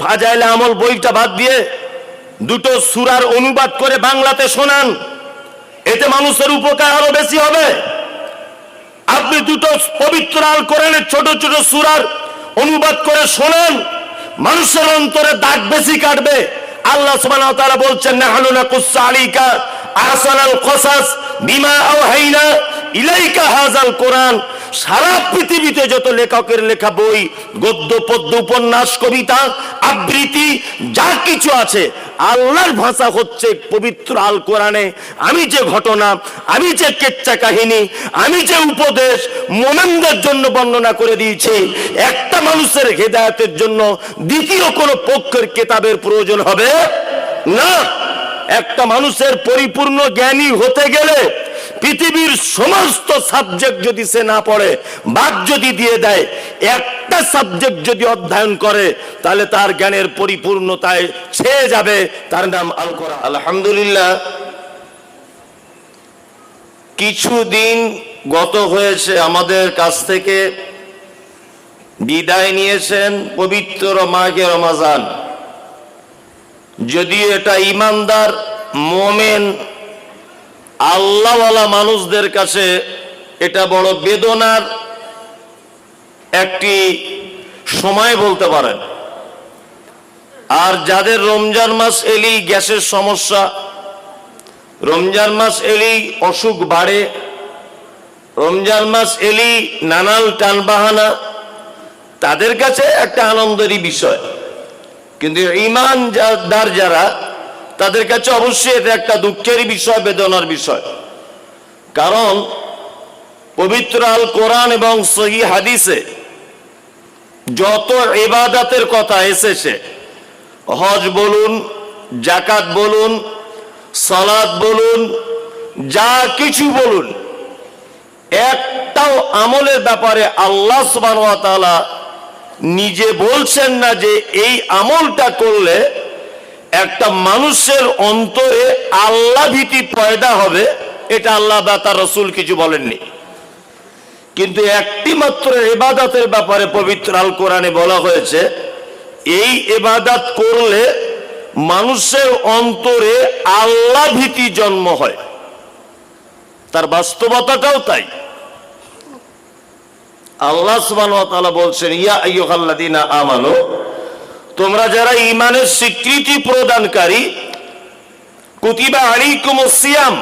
ফাজাইলে আমল বইটা বাদ দিয়ে দুটো সুরার অনুবাদ করে বাংলাতে শোনান। এতে মানুষের উপকার আরও বেশি হবে। আপনি দুটো পবিত্র আল কোরআনের ছোট ছোট সুরার অনুবাদ করে শোনান, মানুষের অন্তরে দাগ বেশি কাটবে। আল্লাহ সুবহানাহু ওয়া তাআলা বলছেন, নাহনু নাকুসসু আলাইকা আহসানাল কসাস বিমা আওহাইনা ইলাইকা হাযাল কোরআন, সারা পৃথিবীতে যত লেখকের লেখা বই, গদ্য, পদ্য, উপন্যাস, কবিতা, আবৃত্তি, যা কিছু আছে, আল্লাহর ভাষা হচ্ছে পবিত্র আল কোরআনে আমি যে ঘটনা, আমি যে কেচ্চা কাহিনী, আমি যে উপদেশ মোমেনদের জন্য বর্ণনা করে দিয়েছি, একটা মানুষের হেদায়তের জন্য দ্বিতীয় কোনো পক্ষের কেতাবের প্রয়োজন হবে না। একটা মানুষের পরিপূর্ণ জ্ঞানী হতে গেলে পৃথিবীর সমস্ত সাবজেক্ট যদি সে না পড়ে, বাদ যদি দিয়ে দেয়, একটা সাবজেক্ট যদি অধ্যয়ন করে, তাহলে তার জ্ঞানের পরিপূর্ণতায় ছেয়ে যাবে। তার নাম আল কোরআন আলহামদুলিল্লাহ। কিছুদিন গত হয়েছে, আমাদের কাছ থেকে বিদায় নিয়েছেন পবিত্র মাঘে রমাজান। যদিও এটা ইমানদার মোমেন আল্লাহওয়ালা মানুষদের কাছে এটা বড় বেদনার একটি সময় বলতে পারেন। আর যাদের রমজান মাস এলেই গ্যাসের সমস্যা, রমজান মাস এলেই অসুখ বাড়ে, রমজান মাস এলেই নানান টানবাহানা, তাদের কাছে একটা আনন্দেরই বিষয়। কিন্তু ইমান যার যারা তাদের কাছে অবশ্যই এটা একটা দুঃখেরই বিষয়, বেদনার বিষয়। কারণ পবিত্র আল কোরআন এবং সহি হাদিসে যত এবাদাতের কথা এসেছে, হজ বলুন জাকাত বলুন সালাদ বলুন, যা কিছু বলুন, একটাও আমলের ব্যাপারে আল্লাহ তাআলা নিজে বলছেন না যে এই আমলটা করলে একটা মানুষের অন্তরে আল্লাহ ভীতি পয়দা হবে, এটা আল্লাহ বা তার রসুল কিছু বলেননি। কিন্তু একটি মাত্র এবাদাতের ব্যাপারে পবিত্র আল কোরআনে বলা হয়েছে, এই এবাদাত করলে মানুষের অন্তরে আল্লাহ ভীতি জন্ম হয়। তার বাস্তবতাটাও তাই। আল্লাহ ওয়া বলছেন, ইয়া আমানু তোমরা যারা ইমানের স্বীকৃতি প্রদানকারী, কুতিবা আলাইকুমুস সিয়াম,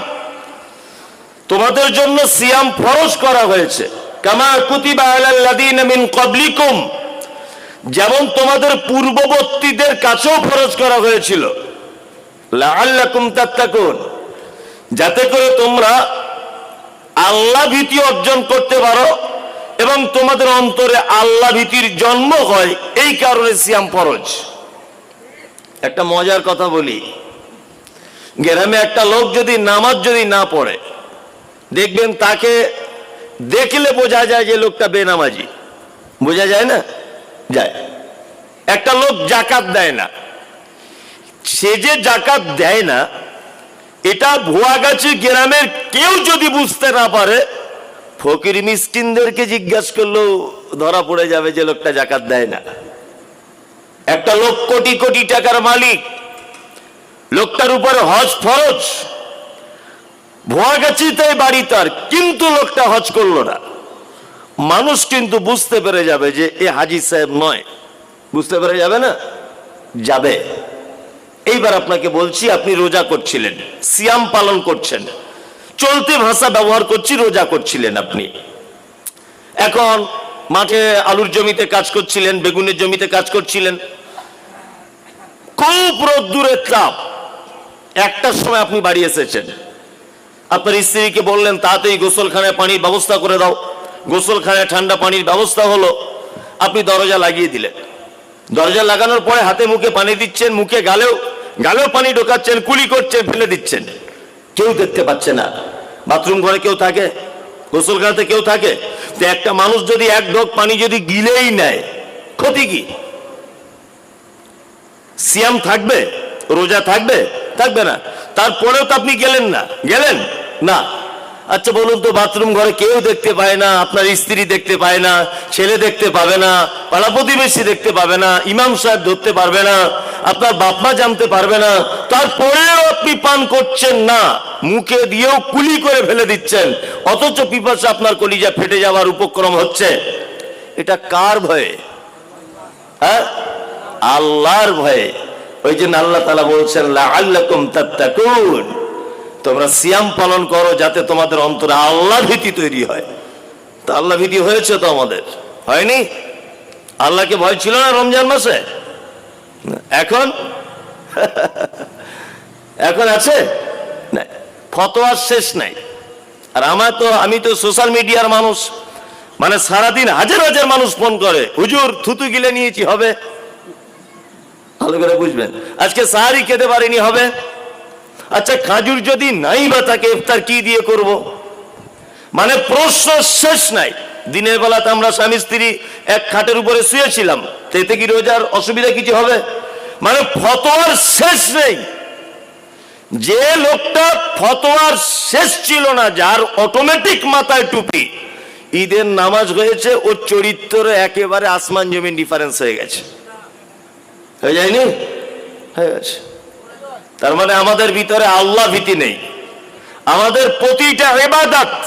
তোমাদের জন্য সিয়াম ফরজ করা হয়েছে। কামা কুতিবা আলাল্লাযীনা মিন ক্বাবলিকুম, যেমন তোমাদের পূর্ববর্তীদের কাছেও ফরজ করা হয়েছিল। লাআল্লাকুম তাত্তাকুন, যাতে করে তোমরা আল্লাহ ভীতি অর্জন করতে পারো। এবং তোমাদের অন্তরে আল্লাহ ভীতির জন্ম হয়, এই কারণে সিয়াম ফরজ। একটা মজার কথা বলি। গ্রামে একটা লোক যদি নামাজ যদি না পড়ে, দেখবেন তাকে দেখলে বোঝা যায় যে লোকটা বেনামাজি। বোঝা যায় না? যায়। একটা লোক জাকাত দেয় না। সে যে জাকাত দেয় না, এটা ভুয়াগাছি গ্রামের কেউ যদি বুঝতে না পারে ফকির মিসকিনদেরকে জিজ্ঞাসা করলেও ধরা পড়ে যাবে যে লোকটা জাকাত দেয় না। একটা লোক কোটি কোটি টাকার মালিক। লোকটার উপরে হজ ফরজ। ভুয়াগাছিতে বাড়ি তার, কিন্তু লোকটা হজ করল না। মানুষ কিন্তু বুঝতে পেরে যাবে যে এ হাজি সাহেব নয়। বুঝতে পেরে যাবে না? যাবে। এইবার আপনাকে বলছি, আপনি রোজা করছিলেন, সিয়াম পালন করছেন। চলতি ভাষা ব্যবহার করছি, রোজা করছিলেন আপনি। এখন মাঠে আলুর জমিতে কাজ করছিলেন, বেগুনের জমিতে কাজ করছিলেন। খুব রোদ্দুরের চাপ একটার সময় আপনি বাড়ি এসেছেন। আপনার স্ত্রীকে বললেন তাড়াতাড়ি গোসলখানায় পানির ব্যবস্থা করে দাও। গোসলখানায় ঠান্ডা পানির ব্যবস্থা হলো। আপনি দরজা লাগিয়ে দিলেন। দরজা লাগানোর পরে হাতে মুখে পানি দিচ্ছেন, মুখে গালেও গালেও পানি ঢোকাচ্ছেন, কুলি করছেন, ফেলে দিচ্ছেন। কেউ দেখতে পাচ্ছে না। বাথরুম ঘরে কেউ থাকে গোসলখানাতে কেউ থাকে, তো একটা মানুষ যদি এক ঢোক পানি যদি গিলেই নেয়, ক্ষতি কি? সিয়াম থাকবে, রোজা থাকবে থাকবে না। তারপরেও তো আপনি গেলেন না। গেলেন? না। আচ্ছা বলুন তো, বাথরুম ঘরে কেউ দেখতে পায় না, আপনার স্ত্রী দেখতে পায় না, ছেলে দেখতে পাবে না, পাড়া প্রতিবেশী দেখতে পাবে না, ইমাম সাহেব ধরতে পারবে না আপনার বাপমা জানতে পারবে না। তারপরেও আপনি পান করছেন না। মুখে দিয়েও কুলি করে ফেলে দিচ্ছেন। অথচ পিপাসা আপনার কলিজা ফেটে যাওয়ার উপক্রম হচ্ছে। এটা কার ভয়ে? হ্যাঁ? আল্লাহর ভয়ে। ওই জন্য আল্লাহ তালা বলছেন, লাআল্লাকুম তাত্তাকুন। তোমরা সিয়াম পালন করো যাতে তোমাদের অন্তরে আল্লাহ ভীতি তৈরি হয়। তা আল্লাহ ভীতি হয়েছে তো আমাদের? হয়নি? আল্লাহকে ভয় ছিল না রমজান মাসে? এখন? এখন আছে? ফতোয়ার শেষ নাই। আর আমার তো, আমি তো সোশ্যাল মিডিয়ার মানুষ। মানে সারাদিন হাজার হাজার মানুষ ফোন করে, হুজুর, থুতু গিলে নিয়েছি, হবে? ভালো করে বুঝবেন। আজকে সাহারি খেতে পারিনি, হবে? আচ্ছা খাজুর যদি নাই বা তাকে ইফতার কি দিয়ে করব? মানে প্রশ্ন শেষ নাই। দিনের বেলাতে আমরা স্বামী স্ত্রী এক খাটের উপরে শুয়েছিলাম। এতে কি রোজার অসুবিধা কিছু হবে? মানে ফতোয়ার শেষ নেই। যে লোকটা ফতোয়ার শেষ ছিল না, যার অটোমেটিক মাথায় টুপি, ঈদের নামাজ হয়েছে, ওর চরিত্র একেবারে আসমান জমিন ডিফারেন্স হয়ে গেছে। হয়ে যায়নি? হয়ে গেছে। তার মানে আমাদের ভিতরে আল্লাহ ভীতি নেই। আমাদের প্রতিটা এবাদাত,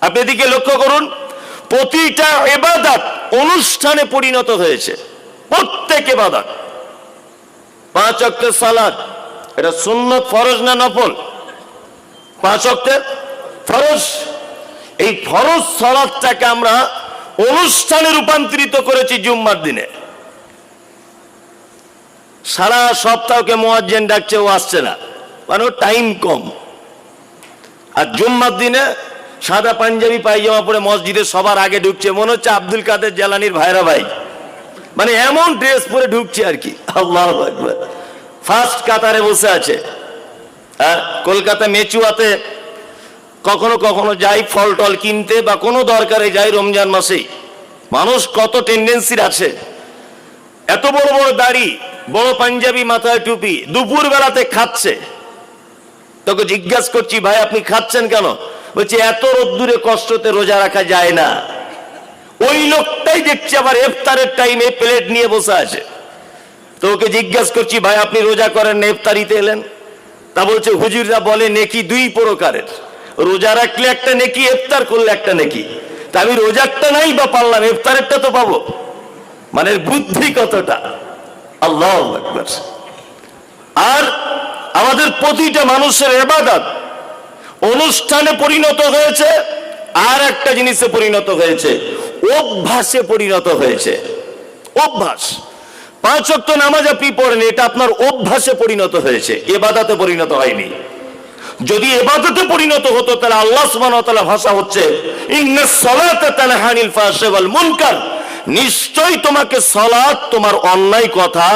আপনি এদিকে লক্ষ্য করুন প্রতিটা এবাদাত অনুষ্ঠানে পরিণত হয়েছে। প্রত্যেক এবাদাত। পাঁচ অক্টের সালাদ, এটা সুন্নত ফরজ না নফল? পাঁচ অক্টের ফরজ? এই ফরজ সালাদটাকে আমরা অনুষ্ঠানে রূপান্তরিত করেছি জুম্মার দিনে। সারা সপ্তাহকে মোয়াজ্জেন ডাকছে, ও আসছে না। মানে টাইম কম। আর জুম্মার দিনে সাদা পাঞ্জাবি পায়জামা পরে মসজিদে সবার আগে ঢুকছে। মনে হচ্ছে আব্দুল কাদের জালানির ভাইরা ভাই। মানে এমন ড্রেস পরে ঢুকছে আর কি। আল্লাহ ফার্স্ট কাতারে বসে আছে। হ্যাঁ কলকাতা মেচুয়াতে কখনো কখনো যাই ফল টল কিনতে বা কোনো দরকারে যাই রমজান মাসেই। মানুষ কত টেন্ডেন্সির আছে। এত বড় বড় দাড়ি, বড় পাঞ্জাবি মাথায় টুপি দুপুর বেলাতে খাচ্ছে। তোকে জিজ্ঞাসা করছি, ভাই, আপনি খাচ্ছেন কেন? বলছে, এত রোদ্দুরে কষ্টতে রোজা রাখা যায় না। ওই লোকটাই দেখছি আবার ইফতারের টাইমে প্লেট নিয়ে বসে আছে। তো ওকে জিজ্ঞাসা করছি, ভাই, আপনি রোজা করেন না ইফতারিতে এলেন? তা বলছে, হুজুররা বলে, নেকি দুই প্রকারের। রোজা রাখলে একটা নেকি ইফতার করলে একটা নেকি। তা আমি রোজারটা নাই বা পারলাম ইফতারেরটা তো পাবো। মানে বুদ্ধি কতটা? আল্লাহ আর আমাদের প্রতিটা মানুষের এবাদত অনুষ্ঠানে পরিণত হয়েছে, আর একটা জিনিসে পরিণত হয়েছে, অভ্যাসে পরিণত হয়েছে। অভ্যাস। পাঁচ অক্ট নামাজ আপনি পড়েন, এটা আপনার অভ্যাসে পরিণত হয়েছে, এবাদাতে পরিণত হয়নি। যদি এবাদতে পরিণত হতো, তাহলে আল্লাহ সুবহানাহু ভাষা হচ্ছে নিশ্চয়ই তোমাকে সালাত তোমার অন্যায় কথা,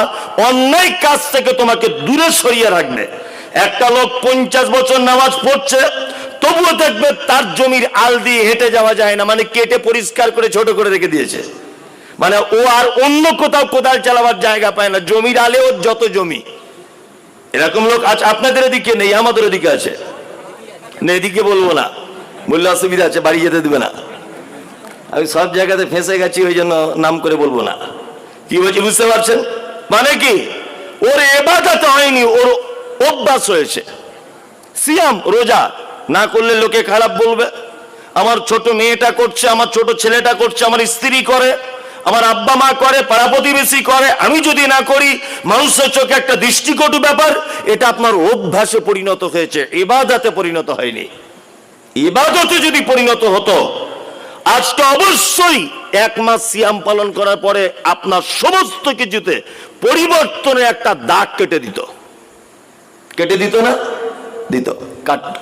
অন্যায় কাজ থেকে তোমাকে দূরে সরিয়ে রাখবে। একটা লোক পঞ্চাশ বছর নামাজ পড়ছে, তবুও দেখবে তার জমির আল দিয়ে হেঁটে যাওয়া যায় না মানে কেটে পরিষ্কার করে ছোট করে রেখে দিয়েছে। মানে ও আর অন্য কোথাও কোদাল চালাবার জায়গা পায় না, জমির আলে ওর যত জমি। এরকম লোক আজ আপনাদের এদিকে নেই, আমাদের এদিকে আছে। না এদিকে বলব না। বললে অসুবিধা আছে, বাড়ি যেতে দেবে না। আমি সব জায়গাতে ফেঁসে গেছি, ওই জন্য নাম করে বলব না। কি বলছি বুঝতে পারছেন? মানে কি? ওর এবাদাতে হয়নি, ওর অভ্যাস হয়েছে। সিয়াম, রোজা। না করলে লোকে খারাপ বলবে। আমার ছোট মেয়েটা করছে, আমার ছোট ছেলেটা করছে, আমার স্ত্রী করে, আমার আব্বা মা করে, পাড়া প্রতিবেশী করে। আমি যদি না করি, মানুষের চোখে একটা দৃষ্টিকটু ব্যাপার, এটা আপনার অভ্যাসে পরিণত হয়েছে এবাদাতে পরিণত হয়নি। ইবাদতে যদি পরিণত হতো আজকে অবশ্যই এক মাস সিয়াম পালন করার পরে আপনার সমস্ত কিছুতে পরিবর্তনের একটা দাগ কেটে দিত। কেটে দিত না? দিত।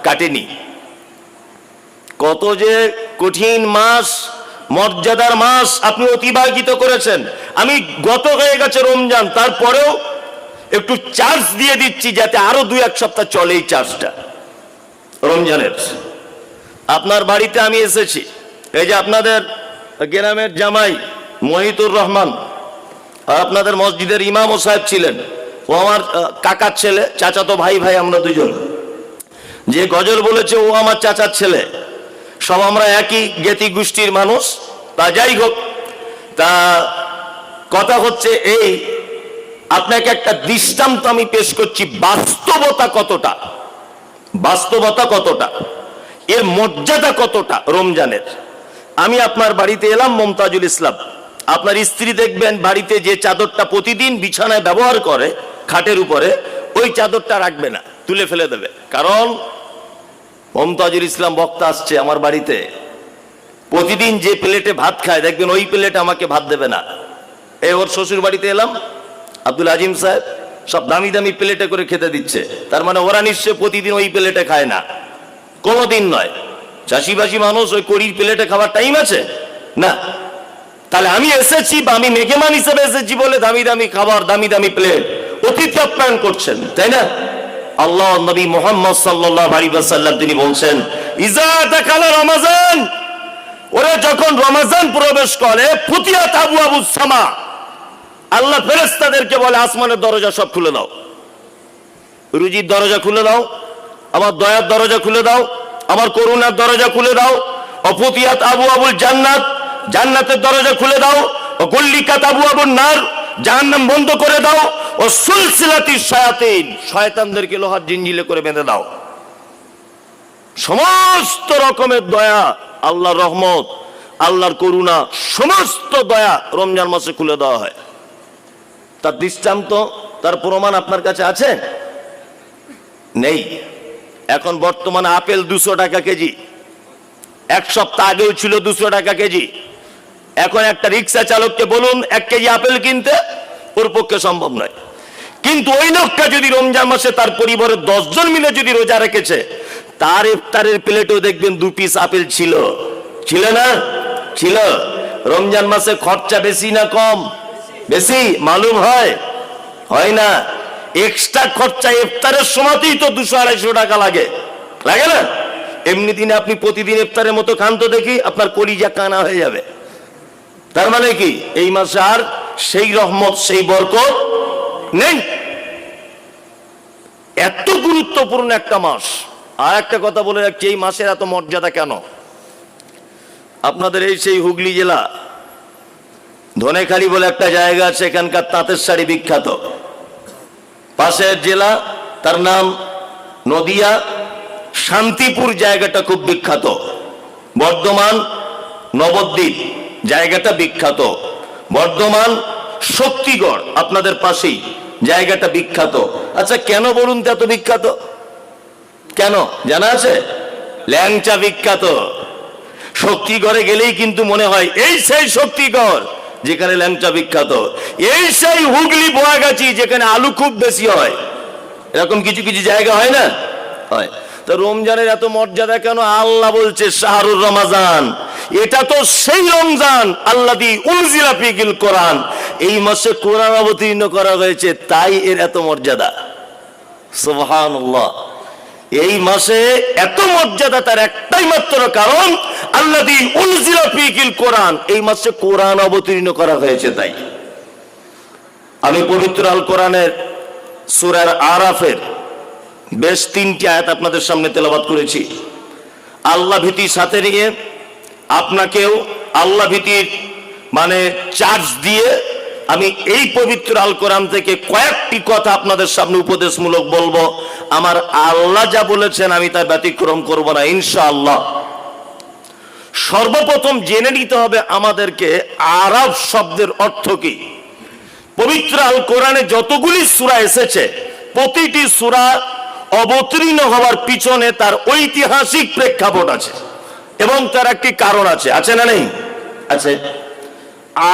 কাটেনি। কত যে কঠিন মাস মর্যাদার মাস আপনি অতিবাহিত করেছেন। আমি গত হয়ে গেছে রমজান তারপরেও একটু চার্জ দিয়ে দিচ্ছি যাতে আরও দুই এক সপ্তাহ চলে এই চার্জটা রমজানের। আপনার বাড়িতে আমি এসেছি। এই যে আপনাদের গ্রামের জামাই মহিতুর রহমান আর আপনাদের মসজিদের ইমাম ও সাহেব ছিলেন। ও আমার কাকার ছেলে, চাচাতো ভাই ভাই, আমরা দুজন। যে গজল বলেছে, ও আমার চাচার ছেলে। সব আমরা একই জ্ঞাতি গোষ্ঠীর মানুষ। তা যাই হোক, তা কথা হচ্ছে এই, আপনাকে একটা দৃষ্টান্ত আমি পেশ করছি, বাস্তবতা কতটা? বাস্তবতা কতটা? এর মর্যাদা কতটা রমজানের? আমি আপনার বাড়িতে এলাম, মমতাজুল ইসলাম। আপনার স্ত্রী দেখবেন বাড়িতে যে চাদরটা প্রতিদিন বিছানায় ব্যবহার করে খাটের উপরে ওই চাদরটা রাখবে না, তুলে ফেলে দেবে। কারণ মমতাজুল ইসলাম বক্তা আসছে আমার বাড়িতে। প্রতিদিন যে প্লেটে ভাত খায়, দেখবেন ওই প্লেটে আমাকে ভাত দেবে না। এই ওর শ্বশুর বাড়িতে এলাম, আব্দুল আজিম সাহেব সব দামি দামি প্লেটে করে খেতে দিচ্ছে। তার মানে ওরা নিশ্চয় প্রতিদিন ওই প্লেটে খায় না। কোনোদিন নয়। চাষিবাসী মানুষ ওই কড়ির প্লেটে খাবার টাইম আছে? না। তাহলে আমি এসেছি বা আমি মেঘেমান হিসেবে এসেছি বলে দামি দামি খাবার, দামি দামি প্লেট। অতিথি আপ্যায়ন করছেন, তাই না? আল্লাহ নবী মোহাম্মদ সাল্লাহ আলী তিনি বলছেন ইজা রমাজান ওরা যখন রমাজান প্রবেশ করে ফুতিয়া তাবু আবু সামা। আল্লাহ ফেরেস্তাদেরকে বলে, আসমানের দরজা সব খুলে দাও। রুজির দরজা খুলে দাও, আমার দয়ার দরজা খুলে দাও, আমার করুণার দরজা খুলে দাও অফতিয়াত আবু আবুল জান্নাত, জান্নাতের দরজা খুলে দাও গল্লিকাত আবু আবুল নার জাহান্নাম বন্ধ করে দাও, ও সুলসিলাতি শয়াতিন। শয়তানদেরকে লোহার জিঞ্জিলে করে বেঁধে দাও। সমস্ত রকমের দয়া, আল্লাহর রহমত, আল্লাহর করুণা, সমস্ত দয়া রমজান মাসে খুলে দেওয়া হয়। তার দৃষ্টান্ত, তার প্রমাণ আপনার কাছে আছে? নেই। এখন বর্তমানে আপেল দুশো টাকা কেজি। এক সপ্তাহ আগেও ছিল দুশো টাকা কেজি। এখন একটা রিক্সা চালককে বলুন, এক কেজি আপেল কিনতে ওর পক্ষে সম্ভব নয়। কিন্তু ওই লোকটা যদি রমজান মাসে তার পরিবারের দশজন মিলে যদি রোজা রেখেছে, তার ইফতারের প্লেটেও দেখবেন দু পিস আপেল ছিল। ছিল না? ছিল। রমজান মাসে খরচা বেশি না কম? বেশি, মালুম হয়? হয় না। এক্সট্রা খরচা ইফতারের সময়তেই তো দুশো আড়াইশো টাকা লাগে। লাগে না? এমনি দিনে আপনি প্রতিদিন ইফতারের মতো খান তো দেখি, আপনার কলিজা কানা হয়ে যাবে। তার মানে কি? এই মাসে আর সেই রহমত, সেই বরকত নেই। এত গুরুত্বপূর্ণ একটা মাস। আর একটা কথা বলে রাখছি, এই মাসের এত মর্যাদা কেন? আপনাদের এই সেই হুগলি জেলা, ধনেখালি বলে একটা জায়গা আছে, এখানকার তাঁতের শাড়ি বিখ্যাত। পাশের জেলা, তার নাম নদিয়া, শান্তিপুর জায়গাটা খুব বিখ্যাত। বর্ধমান, নবদ্বীপ। জায়গাটা বিখ্যাত। বর্ধমান শক্তিগড়, আপনাদের পাশেই জায়গাটা বিখ্যাত। আচ্ছা কেন বলুন এত বিখ্যাত? কেন? জানা আছে? ল্যাংচা বিখ্যাত। শক্তিগড়ে গেলেই কিন্তু মনে হয় এই সেই শক্তিগড় যেখানে ল্যাংচা বিখ্যাত। এই সেই হুগলি বোয়াগাছি যেখানে আলু খুব বেশি হয়। এরকম কিছু কিছু জায়গা হয় না? হয়। তো রমজানের এত মর্যাদা কেন? আল্লাহ বলছে শাহরুর রমাজান। এটা তো সেই রমজান আল্লাহ উনজিলা ফিকিল কোরআন। এই মাসে কোরআন অবতীর্ণ করা হয়েছে, তাই এর এত মর্যাদা। সুবহানাল্লাহ। এই মাসে এত মর্যাদা তার একটাই মাত্র কারণ আল্লাহ উনজিলা ফিকিল কোরআন। এই মাসে কোরআন অবতীর্ণ করা হয়েছে তাই। আমি পবিত্র আল কোরআনের সুরার আরাফের বেশ তিনটি আয়াত আপনাদের সামনে তেলাবাদ করেছি। আল্লাহ ভীতির সাথে নিয়ে আপনাকেও আল্লাহ ভীতির মানে চার্জ দিয়ে আমি এই পবিত্র আল কোরআন থেকে কয়েকটি কথা আপনাদের সামনে উপদেশমূলক বলব। আমার আল্লাহ যা বলেছেন আমি তার ব্যতিক্রম করব না, ইনশাআল্লাহ। সর্বপ্রথম জেনে নিতে হবে আমাদেরকে আরব শব্দের অর্থ কি। পবিত্র আল কোরআনে যতগুলি সূরা এসেছে, প্রতিটি সূরা অবতীর্ণ হওয়ার পিছনে তার ঐতিহাসিক প্রেক্ষাপট আছে। এবং তার একটি কারণ আছে। আছে না নেই? আছে।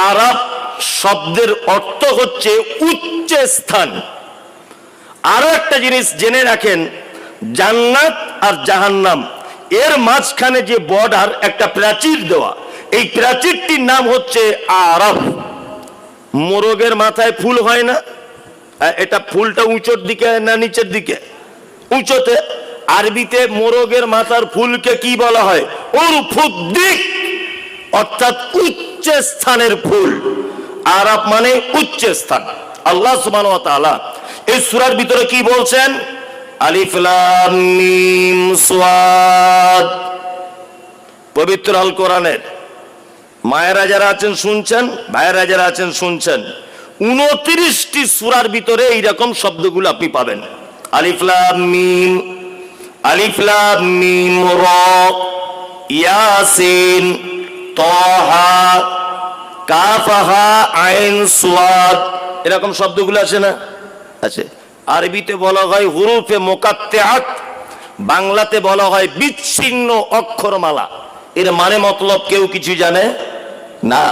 আরব শব্দের অর্থ হচ্ছে উচ্চ স্থান। আরও একটা জিনিস জেনে রাখেন, জান্নাত আর জাহান্নাম, এর মাঝখানে যে বর্ডার একটা প্রাচীর দেওয়া, এই প্রাচীরটির নাম হচ্ছে আরব। মোরগের মাথায় ফুল হয় না? এটা ফুলটা উঁচোর দিকে না নিচের দিকে? উঁচোতে। আরবিতে মোরগের মাথার ফুলকে কি বলা হয়? উরফুদ্দিক, অর্থাৎ উচ্চ স্থানের ফুল। আরব মানে উচ্চ স্থান। আল্লাহ সুবহানাহু ওয়া এই সূরার ভিতরে কি বলছেন? আলিফ লাম মিম পবিত্র আল কোরআনের। মায়েরা যারা আছেন, শুনছেন? ভাইয়েরা যারা আছেন, শুনছেন? উনত্রিশটি সুরার ভিতরে এইরকম শব্দগুলো আপনি পাবেন। আলিফলাম মিম আলিফলাম মিম র, ইয়াসিন, তহা, কাফাহা, আইন এরকম শব্দগুলো আছে না? আছে। আরবিতে বলা হয় হুরুফে মোকাত্তেআত, বাংলাতে বলা হয় বিচ্ছিন্ন অক্ষরমালা। এর মানে মতলব কেউ কিছু জানে না।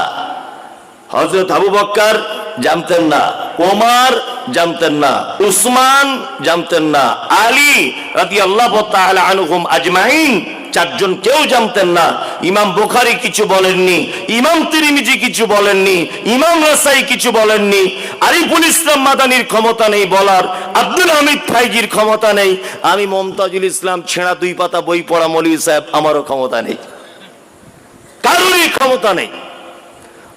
হজরত আবু বক্কর জানতেন না। ওমার জানতেন না। উসমান জানতেন না। আলী রাতি আল্লাহ আজমাইন। চারজন কেউ জানতেন না। ইমাম বোখারি কিছু বলেননি। ইমাম তিরিমিজি কিছু বলেননি। ইমাম রাসাই কিছু বলেননি। আরিফুল ইসলাম মাদানির ক্ষমতা নেই বলার। আব্দুল হামিদ ফাইজির ক্ষমতা নেই। আমি মমতাজুল ইসলাম ছেঁড়া দুই পাতা বই পড়া মলি সাহেব আমারও ক্ষমতা নেই। কারোরই ক্ষমতা নেই।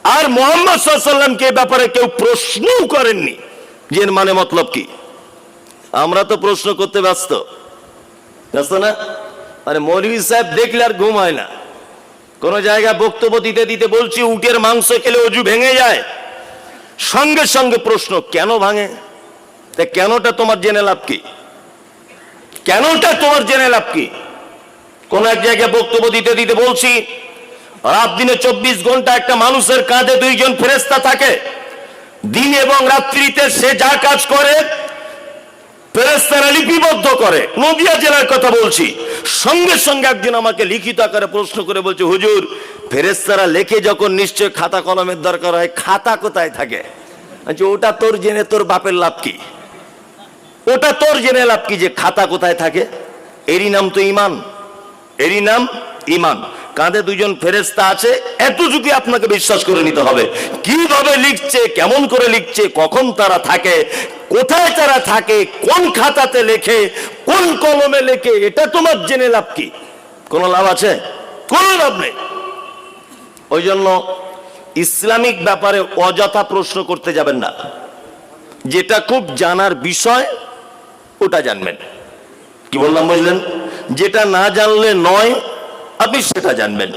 আর মোহাম্মদ সাল্লামকে ব্যাপারে কেউ প্রশ্নও করেননি। যে মানে মতলব কি? আমরা তো প্রশ্ন করতে ব্যস্ত। ব্যস্ত না? মানে মৌলভী সাহেব দেখলে আর ঘুম হয় না। কোন জায়গায় বক্তব্য দিতে দিতে বলছি, উটের মাংস খেলে অজু ভেঙে যায়। সঙ্গে সঙ্গে প্রশ্ন, কেন ভাঙে? তা কেনটা তোমার জেনে লাভ কি? কেনটা তোমার জেনে লাভ কি? কোন এক জায়গায় বক্তব্য দিতে দিতে বলছি রাত দিনে চব্বিশ ঘণ্টা একটা মানুষের কাঁধে দুইজন ফেরেস্তা থাকে। দিন এবং রাত্রিতে সে যা কাজ করে ফেরেস্তারা লিপিবদ্ধ করে। নদিয়া জেলার কথা বলছি। সঙ্গে সঙ্গে একদিন আমাকে লিখিত আকারে প্রশ্ন করে বলছে, হুজুর ফেরেস্তারা লেখে যখন নিশ্চয় খাতা কলমের দরকার হয়, খাতা কোথায় থাকে? আচ্ছা ওটা তোর জেনে তোর বাপের লাভ কি? ওটা তোর জেনে লাভ কি যে খাতা কোথায় থাকে? এরই নাম তো ইমান। এরই নাম ইমান। কাঁধে দুজন ফেরেস্তা আছে এতটুকু আপনাকে বিশ্বাস করে নিতে হবে। কীভাবে লিখছে, কেমন করে লিখছে, কখন তারা থাকে, কোথায় তারা থাকে, কোন খাতাতে লেখে, কোন কলমে লেখে, এটা তোমার জেনে লাভ কি? কোনো লাভ আছে? কোনো লাভ নেই। ওই জন্য ইসলামিক ব্যাপারে অযথা প্রশ্ন করতে যাবেন না। যেটা খুব জানার বিষয়, ওটা জানবেন। কি বললাম বুঝলেন? যেটা না জানলে নয় আপনি সেটা জানবেন।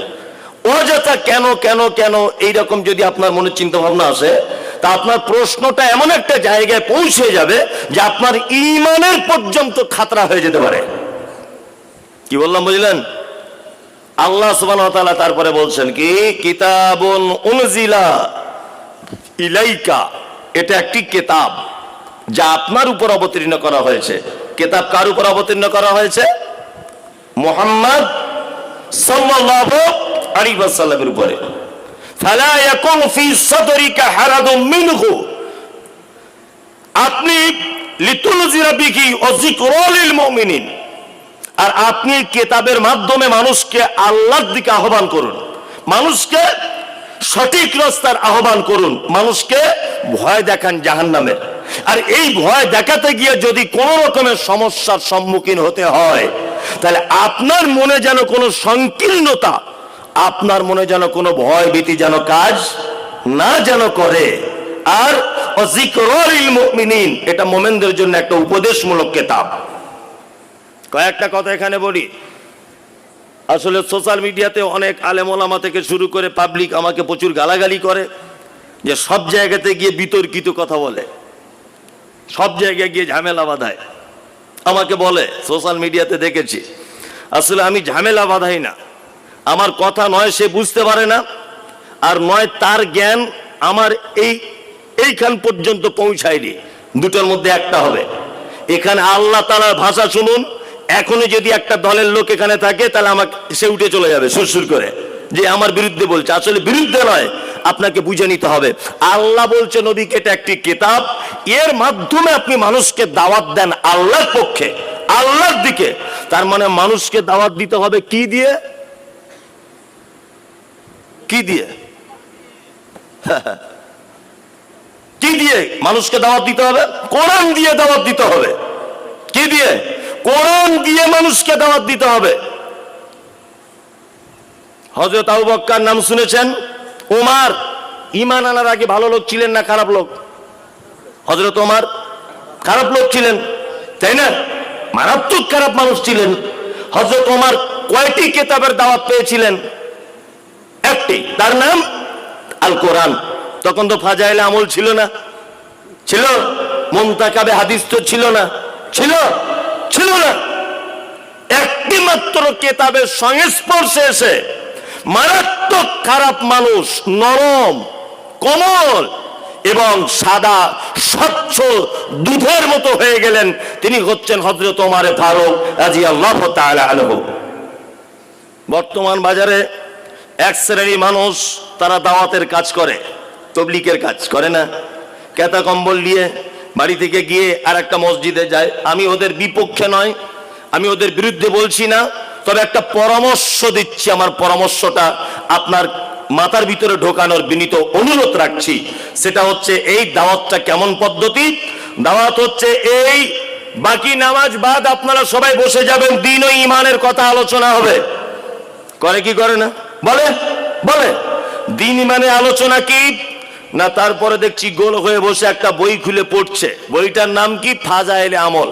অযথা কেন কেন কেন, এইরকম যদি আপনার মনে চিন্তা ভাবনা আসে, তা আপনার প্রশ্নটা এমন একটা জায়গায় পৌঁছে যাবে যে আপনার ইমানের পর্যন্ত খাতরা হয়ে যেতে পারে। কি বললাম, বুঝলেন? আল্লাহ তাআলা তারপরে বলছেন কি? কিতাবুন উনজিলা ইলাইকা। এটা একটি কিতাব যা আপনার উপর অবতীর্ণ করা হয়েছে। কিতাব কার উপর অবতীর্ণ করা হয়েছে? মোহাম্মদ আপনি আর আপনি কেতাবের মাধ্যমে মানুষকে আল্লাহর দিকে আহ্বান করুন। মানুষকে সঠিক রাস্তার আহ্বান করুন। মানুষকে ভয় দেখান জাহান্নামের। আর এই ভয় দেখাতে গিয়ে যদি কোনো রকমের সমস্যার সম্মুখীন হতে হয়, তাহলে আপনার মনে যেন কোনো সংকীর্ণতা, আপনার মনে যেন কোনো ভয় ভীতি যেন কাজ না যেন করে। আর এটা মোমেনদের জন্য একটা উপদেশমূলক কেতাব। কয়েকটা কথা এখানে বলি। আসলে সোশ্যাল মিডিয়াতে অনেক আলেমোলামা থেকে শুরু করে পাবলিক আমাকে প্রচুর গালাগালি করে, যে সব জায়গাতে গিয়ে বিতর্কিত কথা বলে। সব জায়গায় গিয়ে ঝামেলা বাঁধায়। আমাকে বলে সোশ্যাল মিডিয়াতে দেখেছি, আসলে আমি ঝামেলা বাঁধাই না। আমার কথা নয় সে বুঝতে পারে না, আর নয় তার জ্ঞান আমার এই, এইখান পর্যন্ত পৌঁছায়নি। দুটোর মধ্যে একটা হবে। এখানে আল্লাহ তালার ভাষা শুনুন, এখনই যদি একটা দলের লোক এখানে থাকে, তাহলে আমাকে, সে উঠে চলে যাবে, সুরসুর করে। যে আমার বিরুদ্ধে বলছে। আসলে বিরুদ্ধে নয়, আপনাকে বুঝে নিতে হবে। আল্লাহ বলছে, নবীকে এটা একটি কিতাব। এর মাধ্যমে আপনি মানুষকে দাওয়াত দেন আল্লাহর পক্ষে, আল্লাহর দিকে। তার মানে মানুষকে দাওয়াত দিতে হবে কি দিয়ে? কি দিয়ে? কি দিয়ে মানুষকে দাওয়াত দিতে হবে? কোরআন দিয়ে দাওয়াত দিতে হবে। কি দিয়ে? কোরআন দিয়ে মানুষকে দাওয়াত দিতে হবে। হজরত আবু বক্কার নাম শুনেছেন? ওমার ইমান আনার আগে ভালো লোক ছিলেন না খারাপ লোক? হজরত ওমার খারাপ লোক ছিলেন, তাই না? মারাত্মক খারাপ মানুষ ছিলেন। হজরত ওমর কয়টি কেতাবের দাওয়াত পেয়েছিলেন? একটি। তার নাম আল কোরআন তখন তো ফাজাইলে আমল ছিল না। ছিল? মন্তাকাবে হাদিস তো ছিল না। ছিল? ছিল না। একটি মাত্র কেতাবের সংস্পর্শে এসে মারাত্মক খারাপ মানুষ, নরম, কোমল এবং সাদা, স্বচ্ছ দুধের মতো হয়ে গেলেন। তিনি হচ্ছেন হজরত ওমারে ফারুক রাজি আল্লাহ আলহ বর্তমান বাজারে এক শ্রেণি মানুষ তারা দাওয়াতের কাজ করে তবলিকের কাজ করে না। কেতা কম্বল নিয়ে বাড়ি থেকে গিয়ে আর একটা মসজিদে যায়। আমি ওদের বিপক্ষে নয়, আমি ওদের বিরুদ্ধে বলছি না। তবে একটা পরামর্শ দিচ্ছি, আমার পরামর্শটা আপনার মাথার ভিতরে ঢোকানোর বিনীত অনুরোধ রাখছি। সেটা হচ্ছে এই দাওয়াতটা কেমন পদ্ধতি? দাওয়াত হচ্ছে এই, বাকি নামাজ বাদ আপনারা সবাই বসে যাবেন দিন ও ইমানের কথা আলোচনা হবে। করে কি করে না? বলে বলে, দিন ইমানে আলোচনা কি? না, তারপরে দেখছি গোল হয়ে বসে একটা বই খুলে পড়ছে। বইটার নাম কি? ফাজাইলে আমল।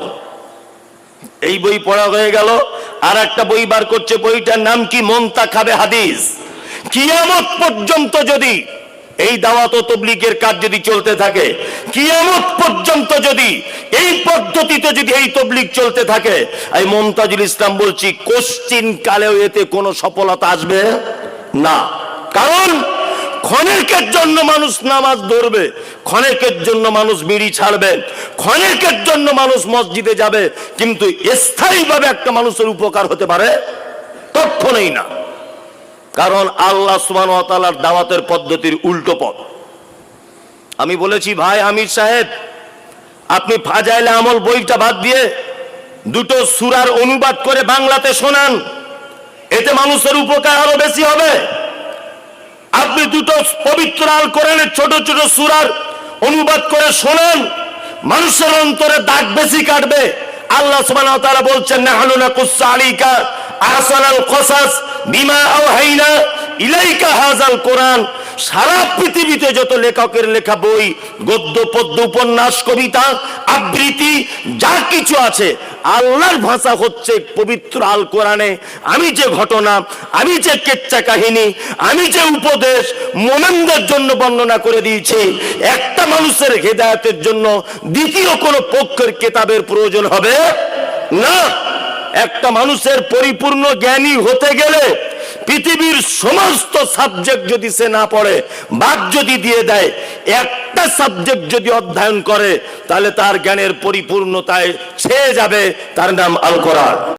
এই বই পড়া হয়ে গেল আর একটা বই বার করছে বইটার নাম কি? মন্তা খাবে হাদিস। কিয়ামত পর্যন্ত যদি এই দাওয়াত ও তবলিগের কাজ যদি চলতে থাকে, কিয়ামত পর্যন্ত যদি এই পদ্ধতিতে যদি এই তবলিগ চলতে থাকে, এই মমতাজুল ইসলাম বলছি, কোশ্চিন কালেও এতে কোনো সফলতা আসবে না। কারণ ক্ষণেকের জন্য মানুষ নামাজ ধরবে, ক্ষণেকের জন্য মানুষ বিড়ি ছাড়বে, ক্ষণেকের জন্য মানুষ মসজিদে যাবে, কিন্তু স্থায়ীভাবে একটা মানুষের উপকার হতে পারে কখনোই না। কারণ আল্লাহ তালার দাওয়াতের পদ্ধতির উল্টো পথ। আমি বলেছি, ভাই আমির সাহেব, আপনি ফাজাইলে আমল বইটা বাদ দিয়ে দুটো সুরার অনুবাদ করে বাংলাতে শোনান, এতে মানুষের উপকার আরও বেশি হবে। আপনি দুটো পবিত্র আল কোরআনের ছোট ছোট সুরার অনুবাদ করে শোনান, মানুষের অন্তরে দাগ বেশি কাটবে। আল্লাহ সুবহানাহু ওয়া না বলছেন, নাহনু নাকুসসু আলাইকা কসাস বিমা আওহাইনা ইলাইকা হাযাল কোরআন। সারা পৃথিবীতে যত লেখকের লেখা বই, গদ্য, পদ্য, উপন্যাস, কবিতা, আবৃত্তি, যা কিছু আছে, আল্লাহর ভাষা হচ্ছে পবিত্র আল কোরআনে আমি যে ঘটনা, আমি যে কেচ্চা কাহিনী, আমি যে উপদেশ মোমেনদের জন্য বর্ণনা করে দিয়েছি, একটা মানুষের হেদায়তের জন্য দ্বিতীয় কোনো পক্ষের কেতাবের প্রয়োজন হবে? না। একটা মানুষের পরিপূর্ণ জ্ঞানী হতে গেলে পৃথিবীর সমস্ত সাবজেক্ট যদি সে না পড়ে, বাদ যদি দিয়ে দেয়, একটা সাবজেক্ট যদি অধ্যয়ন করে, তাহলে তার জ্ঞানের পরিপূর্ণতায় ছেয়ে যাবে, তার নাম আল